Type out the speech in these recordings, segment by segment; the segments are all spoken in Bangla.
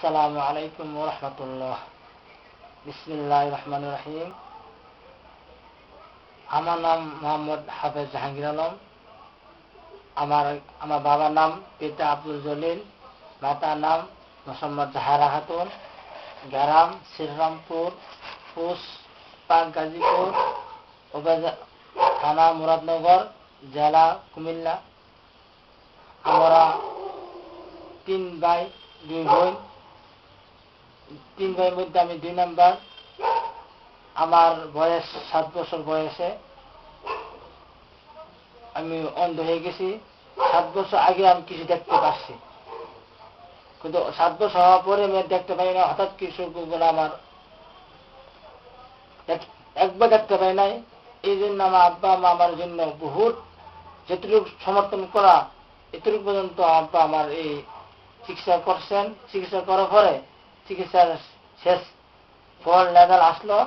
আসসালামু আলাইকুম রহমতুল্লাহ। বিসমিল্লাহ রহমান রহিম। আমার নাম মোহাম্মদ হাফেজ জাহাঙ্গীর আলম। আমার আমার বাবার নাম পিতা আব্দুল জলিল। মাতার নাম মোসাম্মদ জাহারা খাতুন। গ্রাম শ্রীরামপুর পুষ পাক গাজীপুর থানা মুরাদনগর, জেলা কুমিল্লা। আমরা তিন ভাই, দুই বোন। তিন ভাইয়ের মধ্যে আমি দুই নাম্বার। আমার বয়স সাত বছর বয়সে। আমি অন্ধ হয়ে গেছি। সাত বছর আগে আমি কিছু দেখতে পাচ্ছি। কিন্তু সাত বছর হওয়ার পরে আমি দেখতে পাই না। হঠাৎ কিছু গুলো আমার একবার দেখতে পাই নাই। এই জন্য আমার আব্বা মা আমার জন্য বহুত যেটুকু সমর্থন করা এতটুকু পর্যন্ত আব্বা আমার এই চিকিৎসা করছেন। চিকিৎসা করার পরে চিকিৎসার শেষ ফল লেভেল আসলো।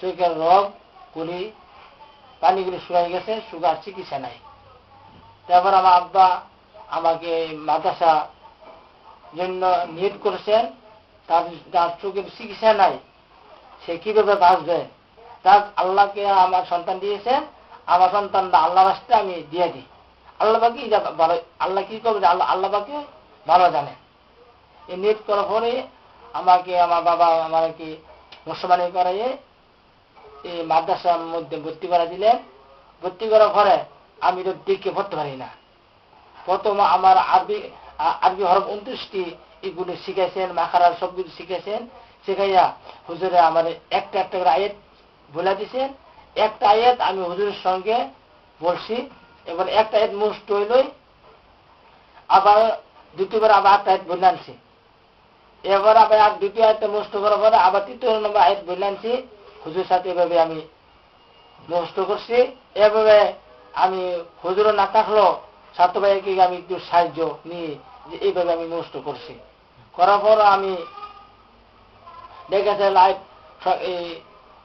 চোখের রোগ গুলি পানিগুলি শুকাই গেছে, সুগার, চিকিৎসা নাই। তারপর আমার আব্বা আমাকে মাদ্রাসা জন্য নিয়োগ করেছেন। তার তার চোখের চিকিৎসা নাই। সে কীভাবে বাঁচবে? তার আল্লাহকে আমার সন্তান দিয়েছে। আমার সন্তানটা আল্লাহ রাস্তে আমি দিয়ে দিই। আল্লাহ বাকি ভালো আল্লাহ কি করবে আল্লাহ আল্লাহ বাকি ভালো জানে। এই নিয়োগ করার পরে আমাকে, আমার বাবা আমাকে মুসলমানি করাইয়ে এই মাদ্রাসার মধ্যে ভর্তি করা দিলেন। ভর্তি করার পরে আমি তো দিকে পড়তে পারি না। প্রথম আমার আরবি আরবি হরফ উনত্রিশটি এগুলি শিখেছেন মাখারার সবগুলি শিখেছেন শিখাইয়া হুজুরে আমার একটা একটা করে আয়াত বলে দিছেন। একটা আয়াত আমি হুজুরের সঙ্গে বলছি, এবার একটা আয়াত মুষ্ট হইলই, আবার দ্বিতীয়বার আবার একটা আয়াত বলে আনছি। এবার আবার আর দ্বিতীয় আয়াতটা মুষ্ট করার পরে আবার তৃতীয় নম্বর আয়াত বলে আনছি হুজুর সাথে এভাবে আমি মুষ্ট করছি, এভাবে আমি হুজুর না থাকল ছাত্র ভাইকে আমি একটু সাহায্য নিয়ে যে এইভাবে আমি নষ্ট করছি। করার পর আমি দেখেছে লাইট এই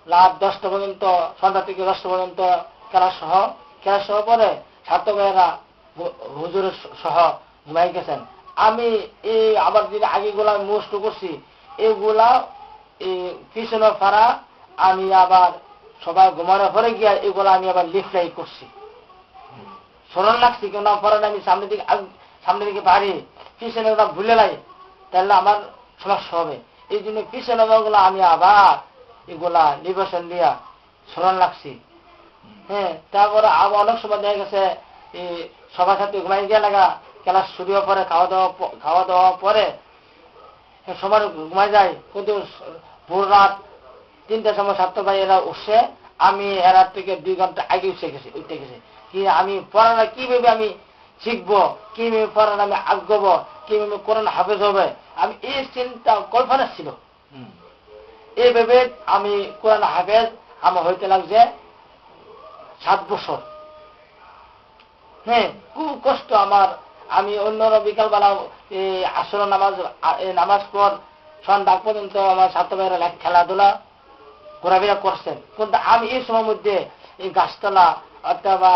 রাত দশটা পর্যন্ত, সন্ধ্যা থেকে দশটা পর্যন্ত ক্লাস সহ ক্লাস সহ পরে ছাত্র ভাইয়েরা হুজুরের সহ ঘুমাই গেছেন। আমি এই আবার যে আগেগুলা নষ্ট করছি, এগুলা পিছনে ফাড়া আমি আবার সবাই ঘুমানোর পরে গিয়া এগুলা আমি আবার লিফলাই করছি। স্মরণ লাগছে কেন পরে আমি সামনের দিকে সামনের দিকে পারি পিছনে ওটা ভুলে লাই তাহলে আমার সমস্যা হবে। এই জন্য ওগুলো আমি আবার এগুলা নির্বাচন দিয়া স্মরণ লাগছি হ্যাঁ তারপরে আবার অনেক সময় দেখা গেছে সবার সাথে ঘুমাই গিয়ে লাগা ক্লাস শুরু হওয়ার পরে খাওয়া দাওয়া খাওয়া দাওয়া পরে সবার ঘুমাই যায়। কিন্তু ভোর রাত তিনটার সময় সাতটা ভাই এরা উঠছে। আমি এরা থেকে দুই ঘণ্টা আগে উঠে গেছি উঠতে গেছি। কি আমি পড়াটা কীভাবে আমি শিখব? কীভাবে পড়াটা আমি আগ্রব কীভাবে কোরআন হাফেজ হবে? আমি এই চিন্তা কল্পনা ছিল। এইভাবে আমি কোরআন হাফেজ আমার হইতে লাগছে সাত বছর। হ্যাঁ খুব কষ্ট আমার আমি অন্যরা বিকালবেলা এই আসর নামাজ নামাজ পর সন্ধ্যা পর্যন্ত আমার ছাত্র ভাইয়েরা খেলাধুলা ঘোরাফেরা করছেন। কিন্তু আমি এই সময়ের মধ্যে এই গাছতলা অথবা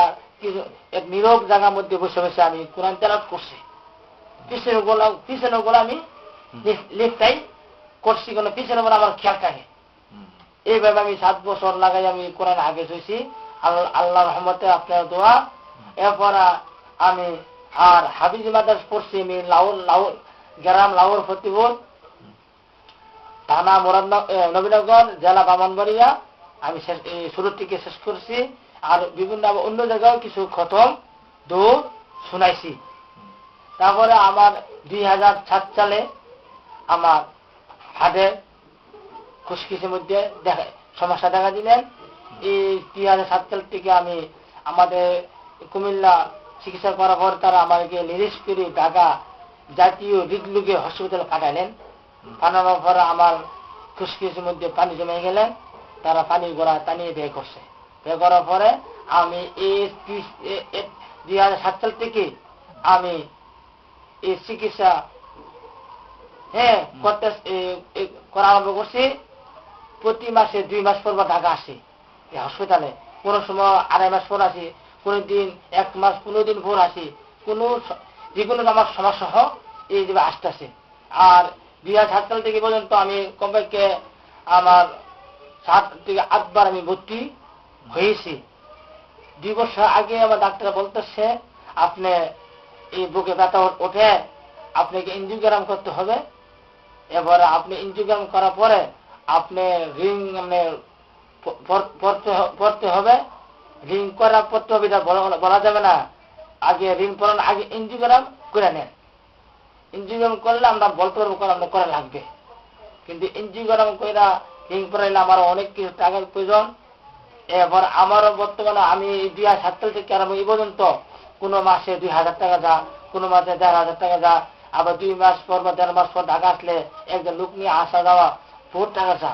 এক নীরব জায়গার মধ্যে বসে বসে আমি কোরআন তেলাত করছি। পিছনের গোলা পিছনে গোলা আমি লিফটাই করছি কোনো পিছনের গোলা আমার খেয়াল থাকে। এইভাবে আমি সাত বছর লাগাই আমি কোরআন আগে আল্লাহ আল্লাহ রহমতে আপনার দোয়া। এরপর আমি আর হাবিজ মাদাস পড়ছি আমি লাউর লাউর গ্রাম লাউর ফতিপুর থানা মোরাদ নবীনগর, জেলা বামনবাড়িয়া। আমি শুরুর থেকে শেষ করছি। আর বিভিন্ন অন্য জায়গায় কিছু খতম দৌড় শুনাইছি। তারপরে আমার দুই হাজার সাত সালে আমার হাটে খুশকিসের মধ্যে দেখা, সমস্যা দেখা দিলেন। এই দুই হাজার সাত সাল থেকে আমি আমাদের কুমিল্লা চিকিৎসা করার পর তারা আমাকে নিরিশ করে ঢাকা জাতীয় হৃদরোগে হসপিটালে পাঠালেন। পাঠানোর পর আমার খুশকিসের মধ্যে পানি জমে গেলেন তারা পানি গোড়া টানিয়ে বের করছে। বের করার পরে আমি দুই হাজার সাত সাল থেকে আমি এই চিকিৎসা হ্যাঁ করতে করা আরম্ভ করছি। প্রতি মাসে দুই মাস পর ঢাকা আসি। এই হসপিটালে কোনো সময় আড়াই মাস পর আসি। কোনো দিন এক মাস পনেরো দিন ভোর আসি, কোনো যে কোনো আমার সমস্যা হোক, এই যে আসতেছে। আর দুই হাজার সাত সাল থেকে পর্যন্ত আমি কমপক্ষে আমার সাত থেকে আটবার আমি ভর্তি হয়েছি। দুই বছর আগে আমার ডাক্তার বলতেছে, আপনি এই বুকে ব্যথা ওঠে, আপনাকে ইঞ্জিওগ্রাম করতে হবে। এবারে আপনি ইঞ্জিওগ্রাম করার পরে আপনি রিং মানে পড়তে হবে। রিং করার এটা বলা যাবে না। আগে রিং পড়ানোর আগে ইঞ্জিওগ্রাম করে নেন। ইঞ্জিওগ্রাম করলে আমরা বলতে পারব কারণ আমরা করা লাগবে। কিন্তু ইঞ্জিওগ্রাম করে রিং পড়াইলে আমার অনেক কিছু টাকার প্রয়োজন। এবার আমারও বর্তমানে আমি দুই হাজার সাত থেকে আরম্ভ এই পর্যন্ত কোনো মাসে দুই হাজার টাকা যা, কোনো মাসে দেড় হাজার টাকা যা, আবার দুই মাস পর বা দেড় মাস পর ঢাকা আসলে একজন লোক নিয়ে আসা যাওয়া বহুত টাকা চা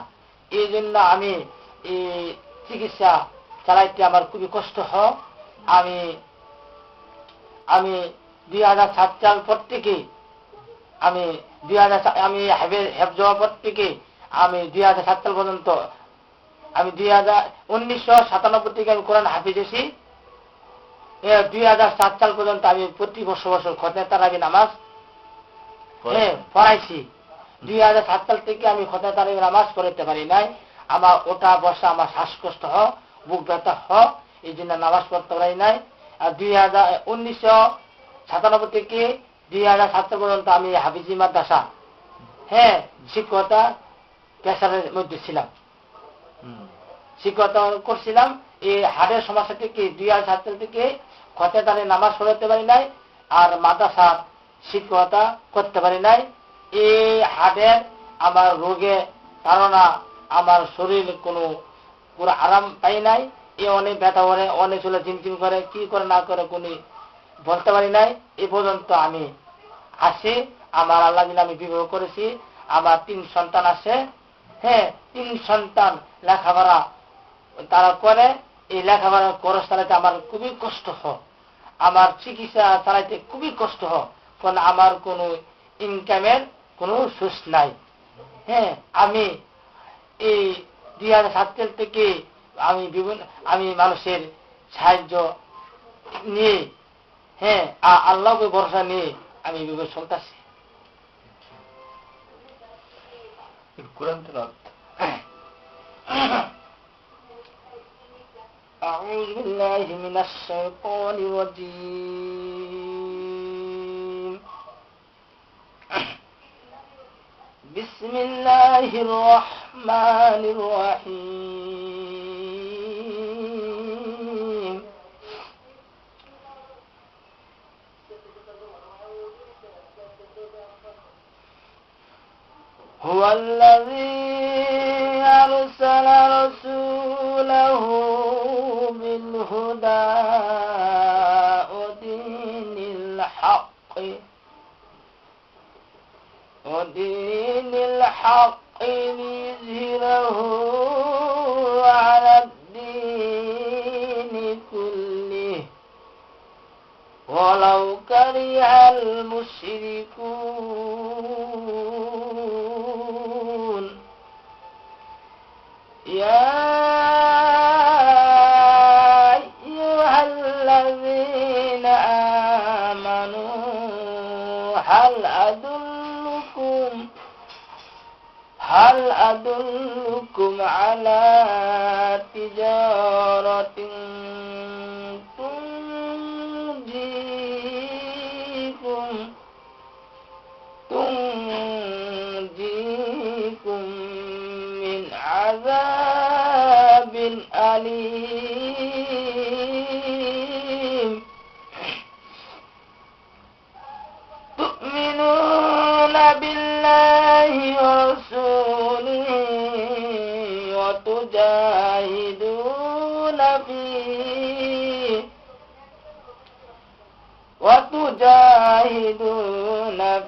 এই জন্য আমি চিকিৎসা চালাইতে আমার খুবই কষ্ট হয়। আমি আমি দুই হাজার সাত সাল পর থেকে আমি দুই হাজার আমি হেফ যাওয়ার পর থেকে আমি দুই হাজার সাত সাল পর্যন্ত আমি দুই হাজার উনিশশো সাতানব্বই থেকে আমি কোরআন হাফিজেছি দুই হাজার সাত সাল পর্যন্ত আমি প্রতি বছর বছর খতনে তারাবি নামাজ হ্যাঁ পড়াইছি। দুই হাজার সাত সাল থেকে আমি খতনে তারাবি নামাজ পড়াইতে পারি নাই। আমার ওটা বসা আমার শ্বাসকষ্ট হ বুক ব্যথা হ এই জন্য নামাজ পড়তে পারি নাই। আর দুই হাজার উনিশশো সাতানব্বই থেকে দুই হাজার সাত পর্যন্ত আমি হাফিজি মাদ্রাসা হ্যাঁ শিক্ষকতা পেশারের মধ্যে ছিলাম। শিক্ষকতা করছিলাম। এই হাটের সমস্যা থেকে দুই হাজার সাত থেকে খতে তারে নামাজ পড়াতে পারি নাই আর মাদ্রাসার শিক্ষকতা করতে পারি নাই। এই হাটের আমার রোগে ধারণা আমার শরীর কোনো পুরো আরাম পাই নাই। এ অনেক ব্যথা করে, অনেক চলে চিনচিন করে, কি করে না করে কোনি বলতে পারি নাই। এ পর্যন্ত আমি আসি, আমার আল্লাহ আমি বিবাহ করেছি। আমার তিন সন্তান আছে। হ্যাঁ তিন সন্তান লেখাপড়া তারা করে। এই লেখাপড়া খরচ চালাইতে আমার খুবই কষ্ট হয়। আমার চিকিৎসা চালাইতে খুবই কষ্ট হয়। কারণ আমার কোনো ইনকামের কোনো সুস নাই। হ্যাঁ আমি এই দুই হাজার সাত সাল থেকে আমি বিভিন্ন আমি মানুষের সাহায্য নিয়ে হ্যাঁ আল্লাহকে ভরসা নিয়ে আমি বিবেক চলতেছি কোরআন তেলাওয়াত أعوذ بالله من الشيطان الرجيم بسم الله الرحمن الرحيم. هو الذي أرسل رسوله بالهدى ودين الحق. ودين الحق. ليظهره على الدين كله. ولو كره المشركون. يا أدلكم على تجارة تنجيكم تنجيكم من عذاب أليم. تؤمنون بالله ورسوله وتجاهدون فيه وتجاهدون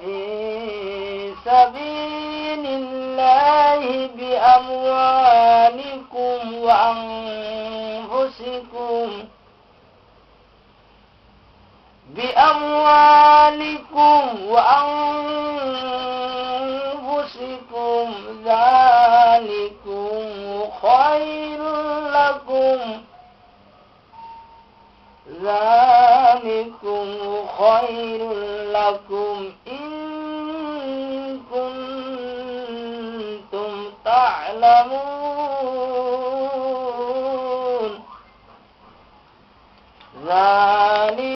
في سبيل الله بأموالكم وأنفسكم بأموالكم وأنفسكم لكم ذلكم خير لكم ذلكم خير لكم إن كنتم تعلمون ذلك